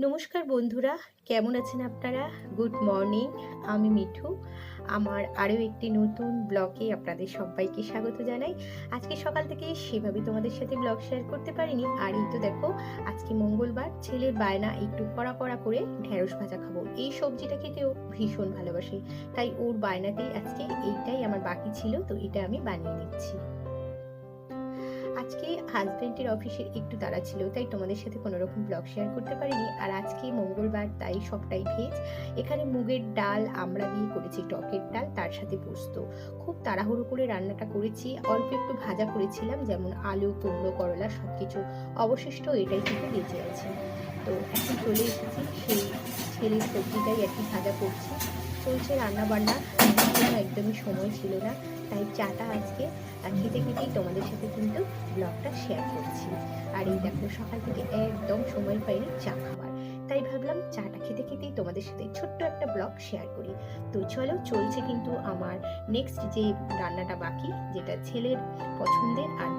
নমস্কার বন্ধুরা, কেমন আছেন আপনারা? গুড মর্নিং আমি মিঠু। আমার আরও একটি নতুন ব্লগে আপনাদের সবাইকে স্বাগত জানাই। আজকে সকাল থেকে সেভাবে তোমাদের সাথে ব্লগ শেয়ার করতে পারিনি। আর এই তো দেখো, আজকে মঙ্গলবার, ছেলের বায়না একটু কড়া কড়া করে ঢেঁড়স ভাজা খাব। এই সবজিটা খেতেও ভীষণ ভালোবাসে। তাই ওর বায়নাতেই আজকে এইটাই আমার বাকি ছিল, তো এটা আমি বানিয়ে নিচ্ছি। আজকে হাজব্যান্ডের অফিসের একটু তাড়া ছিল, তাই তোমাদের সাথে কোনো রকম ব্লগ শেয়ার করতে পারিনি। আর আজকে মঙ্গলবার, তাই সবটাই ভেজ। এখানে মুগের ডাল আমরা দিয়ে করেছি, টকের ডাল, তার সাথে পোস্ত। খুব তাড়াহুড়ো করে রান্নাটা করেছি, অল্প একটু ভাজা করেছিলাম, যেমন আলু, কুমড়ো, করলা সব কিছু অবশিষ্ট এটাই কিন্তু বেঁচে আছে তো এখন চলে এসেছি, সেই ছেলের সবজিটাই আর কি ভাজা করছি। চলছে রান্না বান্না একদমই সময় ছিল না। তাই চাটা আজকে খেতে খেতেই তোমাদের সাথে কিন্তু ব্লগটা শেয়ার করছি। আর এই দেখো, সকাল থেকে একদম সময় পাইনি চা খাওয়ার। তাই ভাবলাম চাটা খেতে খেতেই তোমাদের সাথে ছোট্ট একটা ব্লগ শেয়ার করি। তো চলো, চলছে কিন্তু আমার নেক্সট যে রান্নাটা বাকি, যেটা ছেলের পছন্দের আর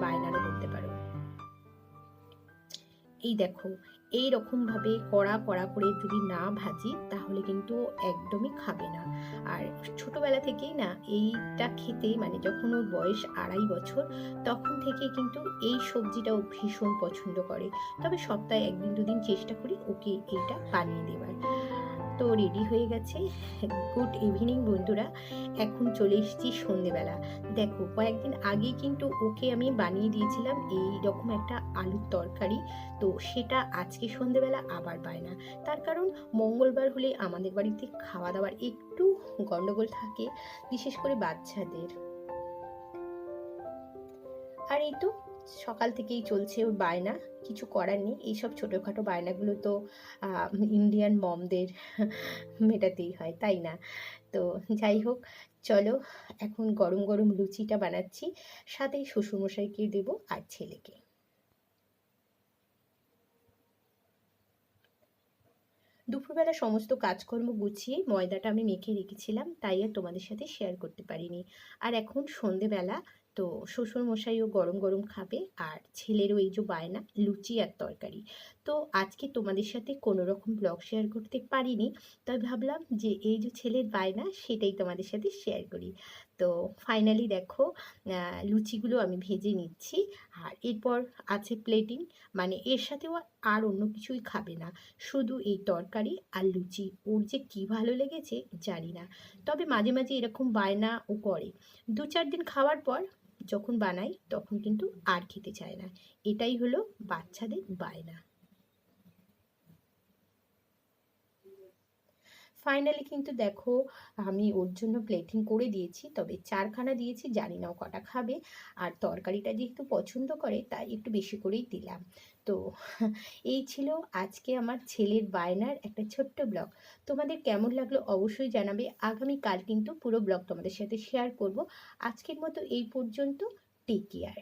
এই দেখো, এই রকমভাবে কড়া কড়া করে যদি না ভাজি, তাহলে কিন্তু একদমই খাবে না। আর ছোটবেলা থেকেই না, এইটা খেতে মানে যখন ওর বয়স আড়াই বছর, তখন থেকে কিন্তু এই সবজিটাও ভীষণ পছন্দ করে। তবে সপ্তাহে একদিন, দুদিন চেষ্টা করি ওকে এইটা বানিয়ে দেবার। তো রেডি হয়ে গেছে। গুড ইভিনিং বন্ধুরা, এখন চলে এসেছি সন্ধেবেলা। দেখো, কয়েকদিন আগেই কিন্তু ওকে আমি বানিয়ে দিয়েছিলাম এই রকম একটা আলুর তরকারি। তো সেটা আজকে সন্ধেবেলা আবার পায় না। তার কারণ মঙ্গলবার হলে আমাদের বাড়িতে খাওয়া দাওয়ার একটু গন্ডগোল থাকে, বিশেষ করে বাচ্চাদের। আর এই তো সকাল থেকেই চলছে ওর বায়না, কিছু করার নেই। এইসব ছোটোখাটো বায়নাগুলো তো ইন্ডিয়ান মমদের মেটাতেই হয়, তাই না? তো যাই হোক, চলো এখন গরম গরম লুচিটা বানাচ্ছি সাথে শ্বশুরমশাইকে দেবো আর ছেলেকে। দুপুরবেলা সমস্ত কাজকর্ম গুছিয়ে ময়দাটা আমি মেখে রেখেছিলাম, তাই আর তোমাদের সাথে শেয়ার করতে পারিনি। আর এখন সন্ধেবেলা তো শ্বশুর মশাইও গরম গরম খাবে আর ছেলেরও এই যে বায়না, লুচি আর তরকারি। তো আজকে তোমাদের সাথে কোনো রকম ব্লগ শেয়ার করতে পারিনি, তাই ভাবলাম যে এই যে ছেলের বায়না সেটাই তোমাদের সাথে শেয়ার করি। তো ফাইনালি দেখো লুচিগুলো আমি ভেজে নিচ্ছি আর এরপর আছে প্লেটিং মানে এর সাথেও আর অন্য কিছুই খাবে না। শুধু এই তরকারি আর লুচি, ওর যে কী ভালো লেগেছে জানি না। তবে মাঝে মাঝে এরকম বায়না ও করে। দু চার দিন খাওয়ার পর যখন বানাই তখন কিন্তু আর খেতে চায় না। এটাই হলো বাচ্চাদের বায়না। ফাইনালি কিন্তু দেখো, আমি ওর জন্য প্লেটিং করে দিয়েছি, তবে চারখানা দিয়েছি, জানি না কটা খাবে। আর তরকারিটা যেহেতু পছন্দ করে, তাই একটু বেশি করেই দিলাম। তো এই ছিল আজকে আমার ছেলের বায়নার একটা ছোট্ট ব্লগ। তোমাদের কেমন লাগল অবশ্যই জানাবে। আগামীকাল কিন্তু পুরো ব্লগ তোমাদের সাথে শেয়ার করব। আজকের মতো এই পর্যন্ত। Take care